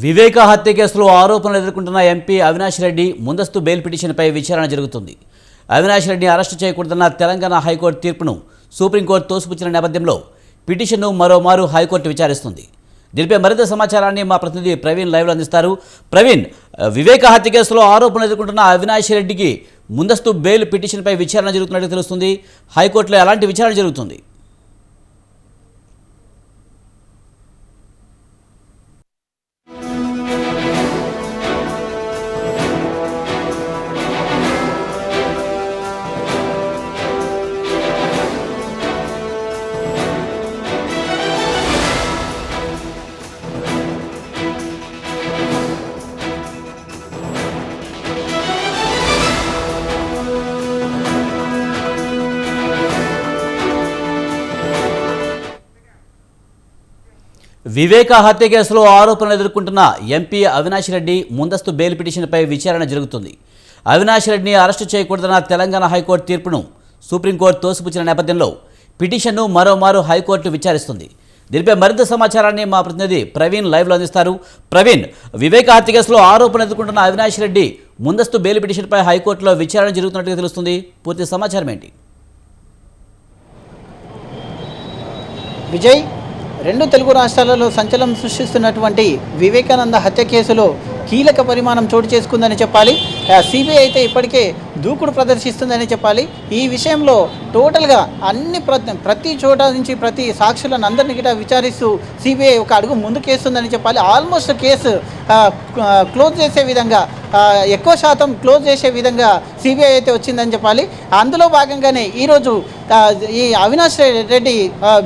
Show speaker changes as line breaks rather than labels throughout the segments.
వివేక హత్య కేసులో ఆరోపణలు ఎదుర్కొంటున్న ఎంపీ అవినాష్ రెడ్డి ముందస్తు బెయిల్ పిటిషన్పై విచారణ జరుగుతుంది. అవినాష్ రెడ్డిని అరెస్టు చేయకూడదన్న తెలంగాణ హైకోర్టు తీర్పును సుప్రీంకోర్టు తోసిపుచ్చిన నేపథ్యంలో పిటిషన్ను మరోమారు హైకోర్టు విచారిస్తుంది. దీనిపై మరింత సమాచారాన్ని మా ప్రతినిధి ప్రవీణ్ లైవ్లో అందిస్తారు. ప్రవీణ్ వివేక హత్య కేసులో ఆరోపణలు ఎదుర్కొంటున్న అవినాష్ రెడ్డికి ముందస్తు బెయిల్ పిటిషన్పై విచారణ జరుగుతున్నట్టు తెలుస్తుంది. హైకోర్టులో ఎలాంటి విచారణ జరుగుతుంది? వివేక హత్య కేసులో ఆరోపణలు ఎదుర్కొంటున్న ఎంపీ అవినాష్ రెడ్డి ముందస్తు బెయిల్ పిటిషన్పై విచారణ జరుగుతుంది. అవినాష్ రెడ్డిని అరెస్టు చేయకూడదన్న తెలంగాణ హైకోర్టు తీర్పును సుప్రీంకోర్టు తోసిపుచ్చిన నేపథ్యంలో పిటిషన్ను మరోమారు హైకోర్టు విచారిస్తుంది. దీనిపై మరింత సమాచారాన్ని మా ప్రతినిధి ప్రవీణ్ లైవ్లో అందిస్తారు. ప్రవీణ్ వివేక హత్య కేసులో ఆరోపణలు ఎదుర్కొంటున్న అవినాష్ రెడ్డి ముందస్తు బెయిల్ పిటిషన్పై హైకోర్టులో విచారణ జరుగుతున్నట్టుగా తెలుస్తుంది. పూర్తి సమాచారం ఏంటి?
విజయ్ రెండు తెలుగు రాష్ట్రాలలో సంచలనం సృష్టిస్తున్నటువంటి వివేకానంద హత్య కేసులో కీలక పరిమాణం చోటు చేసుకుందని చెప్పాలి. సిబిఐ అయితే ఇప్పటికే దూకుడు ప్రదర్శిస్తుందని చెప్పాలి. ఈ విషయంలో టోటల్గా అన్ని ప్రతి ప్రతి చోట నుంచి ప్రతి సాక్షులను అందరినీ గిట విచారిస్తూ సిబిఐ ఒక అడుగు ముందుకేస్తుందని చెప్పాలి. ఆల్మోస్ట్ కేసు క్లోజ్ చేసే విధంగా ఎక్కువ శాతం క్లోజ్ చేసే విధంగా సిబిఐ అయితే వచ్చిందని చెప్పాలి. అందులో భాగంగానే ఈరోజు ఈ అవినాష్ రెడ్డి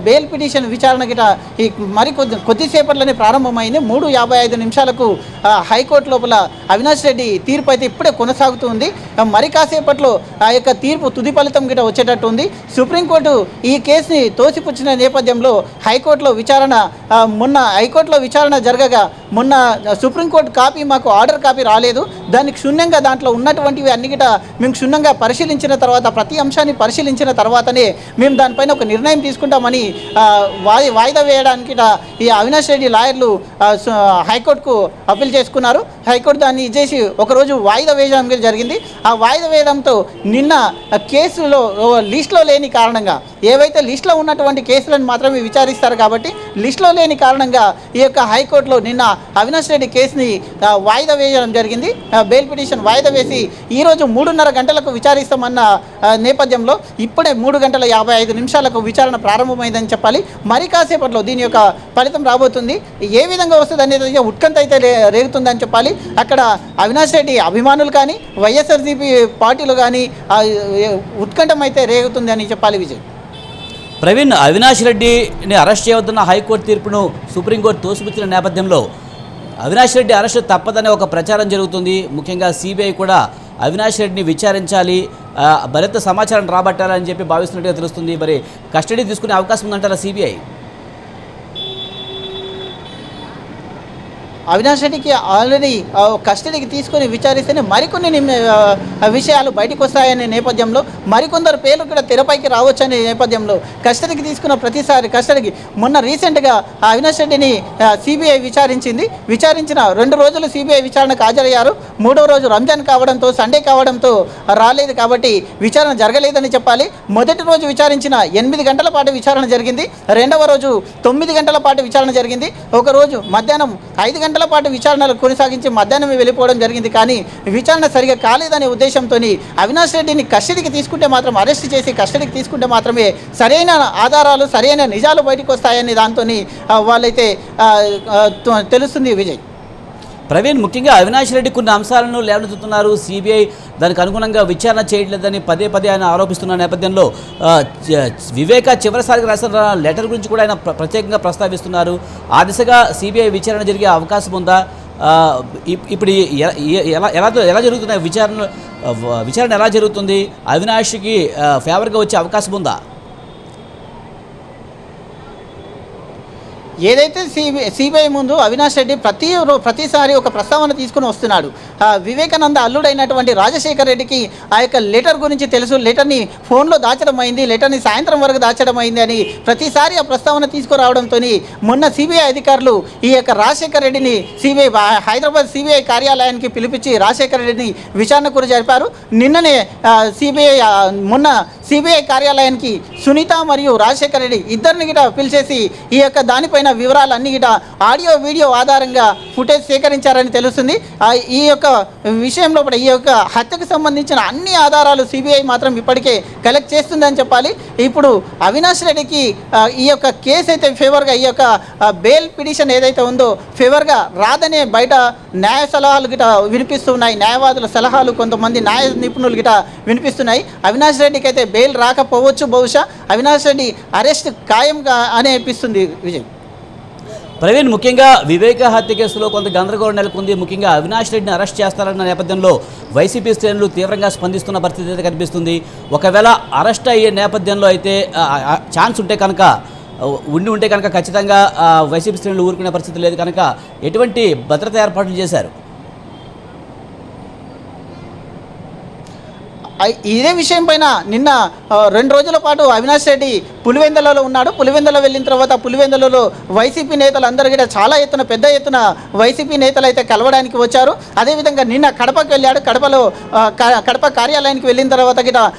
బెయిల్ పిటిషన్ విచారణ గిట ఈ మరి కొద్ది కొద్దిసేపట్లోనే ప్రారంభమైంది. మూడు యాభై ఐదు నిమిషాలకు హైకోర్టు లోపల అవినాష్ రెడ్డి తీర్పు అయితే ఇప్పుడు కొనసాగుతుంది మరి కాసేపట్లో ఆ యొక్క తీర్పు తుది ఫలితం గిట వచ్చేటట్టు ఉంది. సుప్రీంకోర్టు ఈ కేసుని తోసిపుచ్చిన నేపథ్యంలో హైకోర్టులో విచారణ మొన్న హైకోర్టులో విచారణ జరగగా మొన్న సుప్రీంకోర్టు కాపీ మాకు ఆర్డర్ కాపీ రాలేదు. దాన్ని క్షుణ్ణంగా దాంట్లో ఉన్నటువంటివి అన్ని గిట మేము క్షుణ్ణంగా పరిశీలించిన తర్వాత ప్రతి అంశాన్ని పరిశీలించిన తర్వాతనే మేము దానిపైన ఒక నిర్ణయం తీసుకుంటామని వాయి వాయిదా వేయడానికి ఈ అవినాష్ రెడ్డి లాయర్లు హైకోర్టుకు అప్పీల్ చేసుకున్నారు. హైకోర్టు దాన్ని ఇచ్చేసి ఒకరోజు వాయిదా వేయడం జరిగింది. ఆ వాయిదా వేయడంతో నిన్న కేసులో లీస్ట్లో లేని కారణంగా ఏవైతే లిస్టులో ఉన్నటువంటి కేసులను మాత్రమే విచారిస్తారు కాబట్టి లిస్టులో లేని కారణంగా ఈ యొక్క హైకోర్టులో నిన్న అవినాష్ రెడ్డి కేసుని వాయిదా వేయడం జరిగింది. బెయిల్ పిటిషన్ వాయిదా వేసి ఈరోజు మూడున్నర గంటలకు విచారిస్తామన్న నేపథ్యంలో ఇప్పుడే మూడు గంటల యాభై ఐదు నిమిషాలకు విచారణ ప్రారంభమైందని చెప్పాలి. మరి కాసేపట్లో దీని యొక్క ఫలితం రాబోతుంది. ఏ విధంగా వస్తుంది అనేది ఉత్కంఠ అయితే రేగుతుందని చెప్పాలి. అక్కడ అవినాష్ రెడ్డి అభిమానులు కానీ వైఎస్ఆర్సీపీ పార్టీలు కానీ ఉత్కంఠం అయితే రేగుతుంది అని చెప్పాలి విజయ్.
ప్రవీణ్ అవినాష్ రెడ్డిని అరెస్ట్ చేయవద్దన్న హైకోర్టు తీర్పును సుప్రీంకోర్టు తోసిపుచ్చిన నేపథ్యంలో అవినాష్ రెడ్డి అరెస్ట్ తప్పదనే ఒక ప్రచారం జరుగుతుంది. ముఖ్యంగా సిబిఐ కూడా అవినాష్ రెడ్డిని విచారించాలి భరిత మరింత సమాచారం రాబట్టాలని చెప్పి భావిస్తున్నట్టుగా తెలుస్తుంది. మరి కస్టడీ తీసుకునే అవకాశం ఉందంటారా సిబిఐ?
అవినాష్ రెడ్డికి ఆల్రెడీ కస్టడీకి తీసుకొని విచారిస్తేనే మరికొన్ని విషయాలు బయటకు వస్తాయనే నేపథ్యంలో మరికొందరు పేర్లు కూడా తెరపైకి రావచ్చనే నేపథ్యంలో కస్టడీకి తీసుకున్న ప్రతిసారి కస్టడీకి మొన్న రీసెంట్గా అవినాష్ రెడ్డిని సిబిఐ విచారించింది. విచారించిన రెండు రోజులు సిబిఐ విచారణకు హాజరయ్యారు. మూడో రోజు రంజాన్ కావడంతో సండే కావడంతో రాలేదు కాబట్టి విచారణ జరగలేదని చెప్పాలి. మొదటి రోజు విచారించిన ఎనిమిది గంటల పాటు విచారణ జరిగింది. రెండవ రోజు తొమ్మిది గంటల పాటు విచారణ జరిగింది. ఒక రోజు మధ్యాహ్నం ఐదు గంటల పాటు విచారణలు కొనసాగించి మధ్యాహ్నం వెళ్ళిపోవడం జరిగింది. కానీ విచారణ సరిగా కాలేదనే ఉద్దేశంతో అవినాష్ రెడ్డిని కస్టడీకి తీసుకుంటే మాత్రం అరెస్ట్ చేసి కస్టడీకి తీసుకుంటే మాత్రమే సరైన ఆధారాలు సరైన నిజాలు బయటకు వస్తాయనే దాంతో వాళ్ళైతే తెలుస్తుంది విజయ్.
ప్రవీణ్ ముఖ్యంగా అవినాష్ రెడ్డి కొన్ని అంశాలను లేవనెత్తుతున్నారు. సిబిఐ దానికి అనుగుణంగా విచారణ చేయట్లేదని పదే పదే ఆయన ఆరోపిస్తున్న నేపథ్యంలో వివేక చివరిసారిగా రాసిన లెటర్ గురించి కూడా ఆయన ప్రత్యేకంగా ప్రస్తావిస్తున్నారు. ఆ దిశగా సిబిఐ విచారణ జరిగే అవకాశం ఉందా? ఇప్- ఇప్పుడు ఎలా ఎలా ఎలా జరుగుతున్నాయి విచారణ విచారణ ఎలా జరుగుతుంది? అవినాష్కి ఫేవర్గా వచ్చే అవకాశం ఉందా?
ఏదైతే సిబిఐ సిబిఐ ముందు అవినాష్ రెడ్డి ప్రతి ప్రతిసారి ఒక ప్రస్తావన తీసుకుని వస్తున్నాడు వివేకానంద అల్లుడైనటువంటి రాజశేఖర్ రెడ్డికి ఆ యొక్క లెటర్ గురించి తెలుసు లెటర్ని ఫోన్లో దాచడం అయింది లెటర్ని సాయంత్రం వరకు దాచడం అయింది అని ప్రతిసారి ఆ ప్రస్తావన తీసుకురావడంతో మొన్న సిబిఐ అధికారులు ఈ యొక్క రాజశేఖర్ రెడ్డిని సిబిఐ హైదరాబాద్ సిబిఐ కార్యాలయానికి పిలిపించి రాజశేఖర్ రెడ్డిని విచారణకు జరిపారు. నిన్ననే సిబిఐ మొన్న సిబిఐ కార్యాలయానికి సునీత మరియు రాజశేఖర్ రెడ్డి ఇద్దరిని గిట పిలిచేసి ఈ యొక్క దానిపైన వివరాలన్నీ గిట ఆడియో వీడియో ఆధారంగా ఫుటేజ్ సేకరించారని తెలుస్తుంది. ఈ యొక్క విషయంలో కూడా ఈ యొక్క హత్యకు సంబంధించిన అన్ని ఆధారాలు సిబిఐ మాత్రం ఇప్పటికే కలెక్ట్ చేస్తుందని చెప్పాలి. ఇప్పుడు అవినాష్ రెడ్డికి ఈ యొక్క కేసు అయితే ఫేవర్గా ఈ యొక్క బెయిల్ పిటిషన్ ఏదైతే ఉందో ఫేవర్గా రాదనే బయట న్యాయ సలహాలు గిట వినిపిస్తున్నాయి. న్యాయవాదుల సలహాలు కొంతమంది న్యాయ నిపుణులు గిట వినిపిస్తున్నాయి. అవినాష్ రెడ్డికి అయితే బెయిల్ రాకపోవచ్చు బహుశా. అవినాష్ రెడ్డి అరెస్ట్ ఖాయంగా అని అనిపిస్తుంది విజయ్.
ప్రవీణ్ ముఖ్యంగా వివేక హత్య కేసులో కొంత గందరగోళం నెలకొంది. ముఖ్యంగా అవినాష్ రెడ్డిని అరెస్ట్ చేస్తారన్న నేపథ్యంలో వైసీపీ శ్రేణులు తీవ్రంగా స్పందిస్తున్న పరిస్థితి అయితే కనిపిస్తుంది. ఒకవేళ అరెస్ట్ అయ్యే నేపథ్యంలో అయితే ఛాన్స్ ఉంటే కనుక ఉండి ఉంటే కనుక ఖచ్చితంగా వైసీపీ శ్రేణులు ఊరుకునే పరిస్థితి లేదు కనుక ఎటువంటి భద్రత ఏర్పాట్లు చేశారు?
ఇదే విషయం పైన నిన్న రెండు రోజుల పాటు అవినాష్ రెడ్డి పులివెందలలో ఉన్నాడు. పులివెందలో వెళ్ళిన తర్వాత పులివెందలలో వైసీపీ నేతలు అందరూ కూడా చాలా ఎత్తున పెద్ద ఎత్తున వైసీపీ నేతలు అయితే కలవడానికి వచ్చారు. అదేవిధంగా నిన్న కడపకు వెళ్ళాడు. కడపలో క- కడప కార్యాలయానికి వెళ్ళిన తర్వాత గిట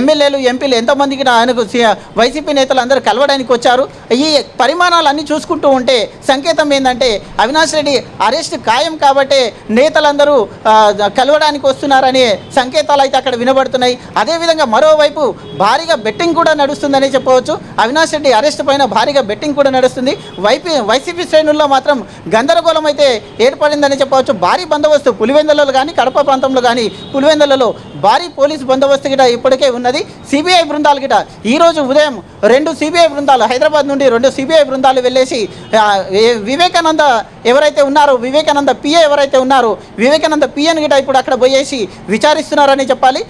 ఎమ్మెల్యేలు ఎంపీలు ఎంతమంది గిట ఆయనకు వైసీపీ నేతలు అందరూ కలవడానికి వచ్చారు. ఈ పరిమాణాలన్నీ చూసుకుంటూ ఉంటే సంకేతం ఏంటంటే అవినాష్ రెడ్డి అరెస్ట్ ఖాయం కాబట్టి నేతలందరూ కలవడానికి వస్తున్నారనే సంకేతాలు అయితే అక్కడ నిలబడుతున్నాయి అదేవిధంగా మరోవైపు భారీగా బెట్టింగ్ కూడా నడుస్తుందని చెప్పవచ్చు. అవినాష్ రెడ్డి అరెస్ట్ పైన భారీగా బెట్టింగ్ కూడా నడుస్తుంది. వైపీ వైసీపీ శ్రేణుల్లో మాత్రం గందరగోళం అయితే ఏర్పడిందని చెప్పవచ్చు. భారీ బందోబస్తు పులివెందులలో కానీ కడప ప్రాంతంలో కానీ పులివెందులలో భారీ పోలీసు బందోబస్తు గిట ఇప్పటికే ఉన్నది. సిబిఐ బృందాలు గిట ఈరోజు ఉదయం రెండు సిబిఐ బృందాలు హైదరాబాద్ నుండి రెండు సిబిఐ బృందాలు వెళ్ళేసి వివేకానంద ఎవరైతే ఉన్నారో వివేకానంద పిఏ ఎవరైతే ఉన్నారో వివేకానంద పిఎన్ గిట ఇప్పుడు అక్కడ పోయేసి విచారిస్తున్నారని చెప్పాలి.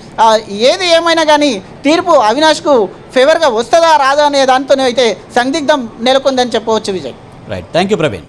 ఏది ఏమైనా కానీ తీర్పు అవినాష్కు ఫేవర్గా వస్తుందా రాదా అనే దాంతోనే అయితే సందిగ్ధం నెలకొందని చెప్పవచ్చు Vijay.
Right thank you Praveen